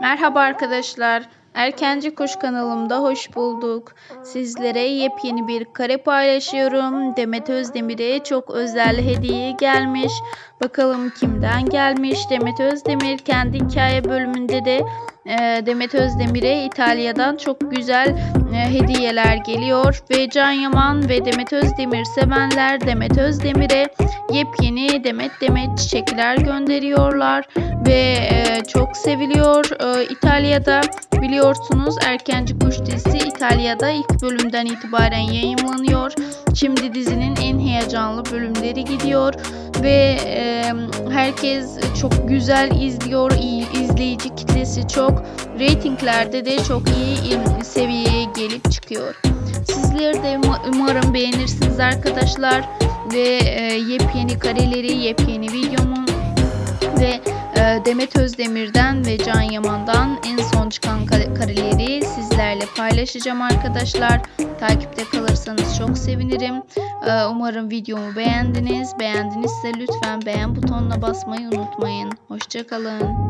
Merhaba arkadaşlar. Erkenci Kuş kanalımda hoş bulduk. Sizlere yepyeni bir kare paylaşıyorum. Demet Özdemir'e çok özel hediye gelmiş. Bakalım kimden gelmiş? Demet Özdemir kendi hikaye bölümünde de e, Demet Özdemir'e İtalya'dan çok güzel e, hediyeler geliyor. Ve Can Yaman ve Demet Özdemir sevenler Demet Özdemir'e yepyeni Demet Demet çiçekler gönderiyorlar ve e, çok seviliyor. İtalya'da biliyorsunuz Erkenci Kuş dizisi İtalya'da ilk bölümden itibaren yayınlanıyor. Şimdi dizinin en heyecanlı bölümleri gidiyor ve e, herkes çok güzel izliyor. İyi, izleyici kitlesi çok. Ratinglerde de çok iyi seviyeye gelip çıkıyor. Sizler de um- umarım beğenirsiniz arkadaşlar ve e, yepyeni kareleri, yepyeni videomu Demet Özdemir'den ve Can Yaman'dan en son çıkan kare- kareleri sizlerle paylaşacağım arkadaşlar. Takipte kalırsanız çok sevinirim. E, umarım videomu beğendiniz. Beğendinizse lütfen beğen butonuna basmayı unutmayın. Hoşçakalın.